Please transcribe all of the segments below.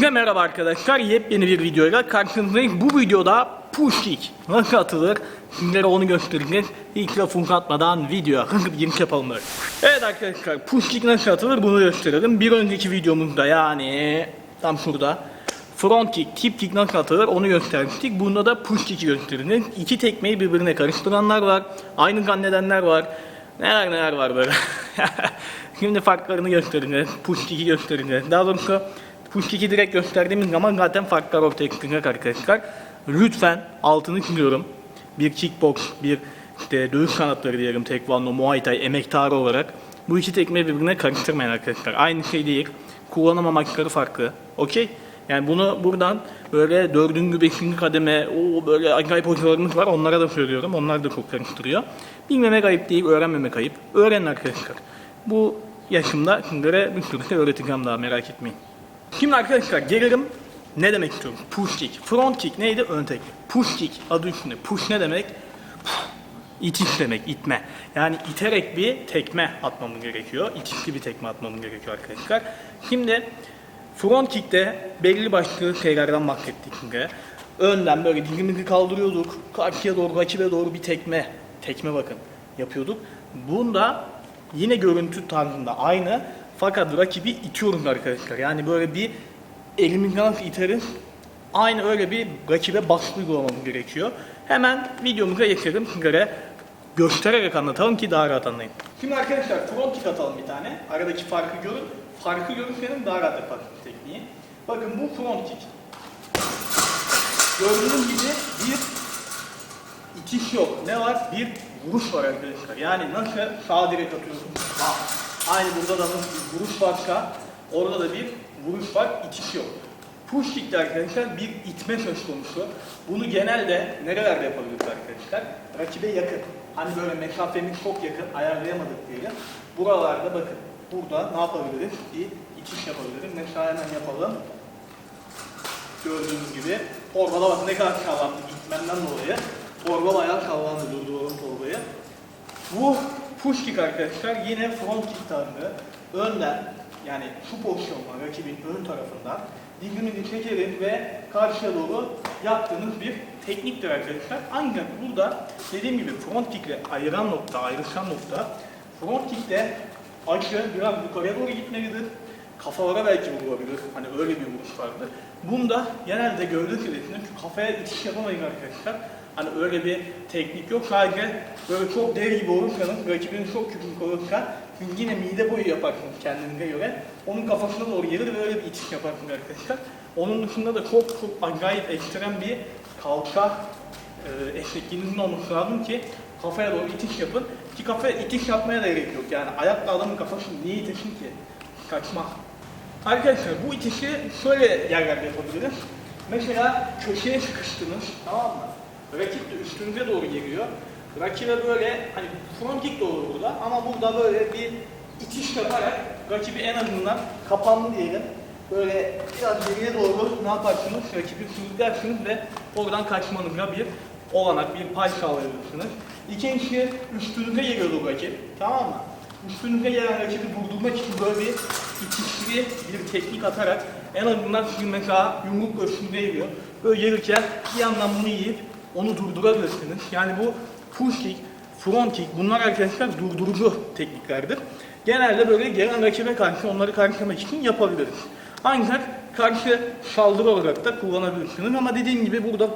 Hepinize merhaba arkadaşlar. Yepyeni bir videoyla karşınızdayım. Bu videoda push kick nasıl atılır? Sizlere onu göstereceğiz. İlk lafımı atmadan videoya hızlı bir giriş yapalım böyle. Evet arkadaşlar push kick nasıl atılır bunu gösterelim. Bir önceki videomuzda yani tam şurada front kick, tip kick nasıl atılır onu göstermiştik. Bunda da push kick'i göstereceğiz. İki tekmeyi birbirine karıştıranlar var. Aynı zannedenler var. Neler neler var böyle. Şimdi farklarını göstereceğiz. Push kick'i göstereceğiz. Daha doğrusu push kick'i direkt gösterdiğimiz zaman zaten farklar ortaya çıkacak arkadaşlar. Lütfen altını çiziyorum. Bir kickbox, bir işte dövüş sanatları diyelim, tekvando, muay thai, emektarı olarak bu iki tekmeyi birbirine karıştırmayın arkadaşlar. Aynı şey değil. Kullanım amaçları farklı. Okey? Yani bunu buradan böyle dördüncü, beşinci kademe, o böyle acayip hocalarımız var. Onlara da söylüyorum. Onlar da çok karıştırıyor. Bilmemek ayıp değil, öğrenmemek ayıp. Öğrenin arkadaşlar. Bu yaşımda sizlere bir sürü şey öğreteceğim daha merak etmeyin. Şimdi arkadaşlar gelirim ne demek istiyorum? Push kick. Front kick neydi? Ön tekme. Push kick adı üstünde. Push ne demek? İtiş demek, itme. Yani iterek bir tekme atmamın gerekiyor. İtişli bir tekme atmamın gerekiyor arkadaşlar. Şimdi front kick'te belli başlı şeylerden bahsettik şimdi. Önden böyle dilimizi kaldırıyorduk. Karşıya doğru, rakibe doğru bir tekme. Tekme bakın yapıyorduk. Bunda yine görüntü tarzında aynı. Fakat rakibi itiyoruz arkadaşlar. Yani böyle bir elimizden nasıl iteriz Aynı öyle bir rakibe baskı uygulamamız gerekiyor. Hemen videomuza geçelim. Sizlere göstererek anlatalım ki daha rahat anlayın. Şimdi arkadaşlar front kick atalım bir tane. Aradaki farkı görün. Farkı görürseniz daha rahat yaparsınız tekniği. Bakın bu front kick. Gördüğünüz gibi bir itiş yok. Ne var? Bir vuruş var arkadaşlar. Yani nasıl sağ direkt atıyorsun? Bak. Aynı burada da bir vuruş varsa orada da bir vuruş var, itiş yok. Push kick'te arkadaşlar bir itme söz konusu. Bunu genelde nerelerde yapabiliriz arkadaşlar? Rakibe yakın. Hani böyle mesafemiz çok yakın, ayarlayamadık diyelim. Buralarda bakın. Burada ne yapabiliriz? Bir itiş yapabiliriz. Mesela hemen yapalım. Gördüğünüz gibi. Torbada bak ne kadar sallandı gitmenden dolayı. Torba bayağı sallandı durduralım torbayı. Bu push kick arkadaşlar yine front kick tarzı. Önden yani şu pozisyonla rakibin ön tarafından dizimizi çekerek ve karşıya doğru yaptığınız bir tekniktir arkadaşlar. Ancak burada dediğim gibi front kick ile ayıran nokta, ayrışan nokta front kickte açı biraz yukarıya doğru gitmelidir. Kafalara belki vurulabilir. Hani öyle bir vuruş vardır. Bunda genelde gövde kuvvetinde şu kafaya itiş yapamayın arkadaşlar. Hani öyle bir teknik yok. Sadece böyle çok dev gibi olursanız, rakibiniz çok küçük olursa yine mide boyu yaparsınız kendinize göre. Onun kafasına doğru gelir ve öyle bir itiş yaparsınız arkadaşlar. Onun dışında da çok çok acayip ekstrem bir kalça e, esnekliğinizin olması lazım ki kafaya doğru itiş yapın. Ki kafaya itiş yapmaya da gerek yok. Yani ayakla adamın kafasını niye itişin ki? Kaçma. Arkadaşlar bu itişi şöyle yerlerde yapabiliriz. Mesela köşeye sıkıştınız tamam mı? Rakip de üstünüze doğru geliyor. Rakibe böyle hani front kick olur burada ama burada böyle bir itiş yaparak rakibi en azından kapandı diyelim. Böyle biraz geriye doğru ne yaparsınız? Rakibi sürüklersiniz ve oradan kaçmanıza bir olanak, bir pay sağlayabilirsiniz. İkincisi üstünüze geliyordu rakip. Tamam mı? Üstünüze gelen rakibi durdurmak için böyle bir itişli bir teknik atarak en azından sizin mesela yumrukla üstünüze geliyor. Böyle gelirken bir yandan bunu yiyip onu durdurabilirsiniz. Yani bu push kick, front kick bunlar arkadaşlar durdurucu tekniklerdir. Genelde böyle gelen rakibe karşı onları karşılamak için yapabiliriz. Ancak karşı saldırı olarak da kullanabilirsiniz ama dediğim gibi burada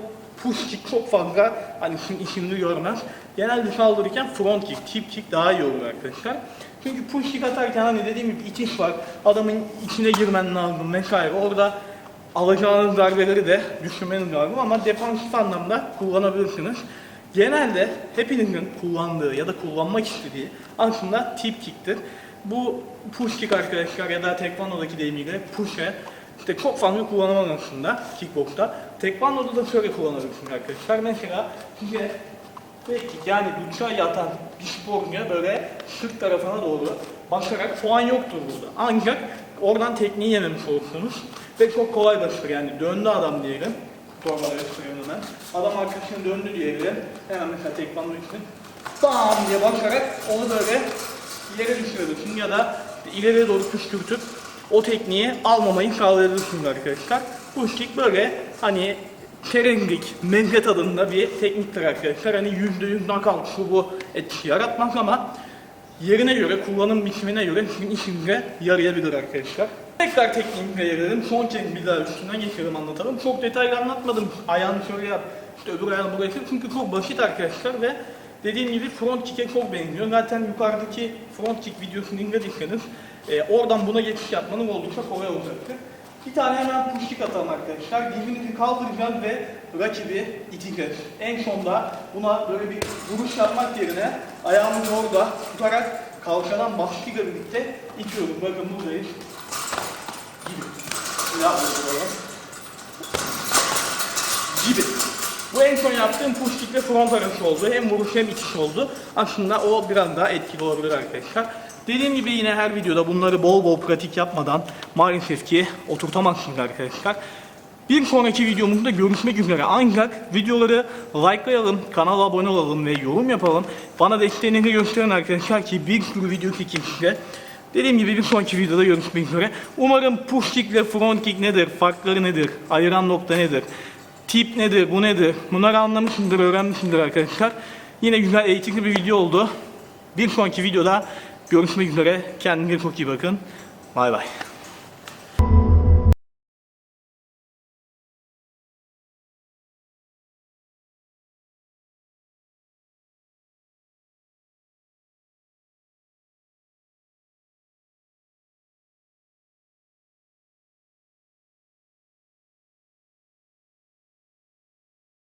push kick çok fazla hani işinizi görmez. Genelde saldırırken front kick, tip kick daha iyi olur arkadaşlar. Çünkü push kick atarken hani dediğim gibi itiş var. Adamın içine girmen lazım vesaire. Orada alacağınız darbeleri de düşünmeniz lazım ama defansif anlamda kullanabilirsiniz. Genelde hepinizin kullandığı ya da kullanmak istediği aslında tip kick'tir. Bu push kick arkadaşlar ya da tekvando'daki deyimiyle push'e işte çok fazla kullanamam aslında kickbox'ta. Tekvando'da da şöyle kullanabilirsiniz arkadaşlar. Mesela size belki yani bıçağı yatan bir sporcuya böyle sırt tarafına doğru basarak puan yoktur burada. Ancak oradan tekniği yememiş olursunuz ve çok kolay basılır yani döndü adam diyelim. Torbalara çıkıyorum hemen. Adam arkasına döndü diyelim. Hemen mesela tekvando için bam diye basarak onu böyle ileri düşürüyorsun ya da ileriye doğru püskürtüp o tekniği almamayı sağlayabilirsiniz arkadaşlar. Push kick böyle hani çerezlik, meze tadında bir tekniktir arkadaşlar. Hani %100 knockout şu bu etkisi yaratmaz ama yerine göre, kullanım biçimine göre sizin işinize yarayabilir arkadaşlar. Tekrar tekniğimize gelelim. Son kez bir daha üstünden geçelim anlatalım. Çok detaylı anlatmadım. Ayağını şöyle yap, işte öbür ayağını buraya. Çünkü çok basit arkadaşlar ve dediğim gibi front kick'e çok benziyor. Zaten yukarıdaki front kick videosunu indirdiyseniz e, oradan buna geçiş yapmanın oldukça kolay olacaktır. Bir tane hemen push kick atalım arkadaşlar. Dizinizi kaldıracağız ve rakibi iteceğiz. En sonda buna böyle bir vuruş yapmak yerine ayağımızı orada tutarak kalçadan baskıyla birlikte itiyoruz. Bakın buradayız. Bir daha böyle Gibi. Bu en son yaptığım push kick ve front arası oldu. Hem vuruş hem itiş oldu. Aslında o biraz daha etkili olabilir arkadaşlar. Dediğim gibi yine her videoda bunları bol bol pratik yapmadan maalesef ki oturtamazsınız arkadaşlar. Bir sonraki videomuzda görüşmek üzere. Ancak videoları likelayalım, kanala abone olalım ve yorum yapalım. Bana desteğinizi gösterin arkadaşlar ki bir sürü video çekeyim size. Dediğim gibi bir sonraki videoda görüşmek üzere. Umarım push kick ile front kick nedir, farkları nedir, ayıran nokta nedir, tip nedir, bu nedir bunları anlamışsındır, öğrenmişsindir arkadaşlar. Yine güzel eğitimli bir video oldu. Bir sonraki videoda görüşmek üzere. Kendinize çok iyi bakın. Bay bay.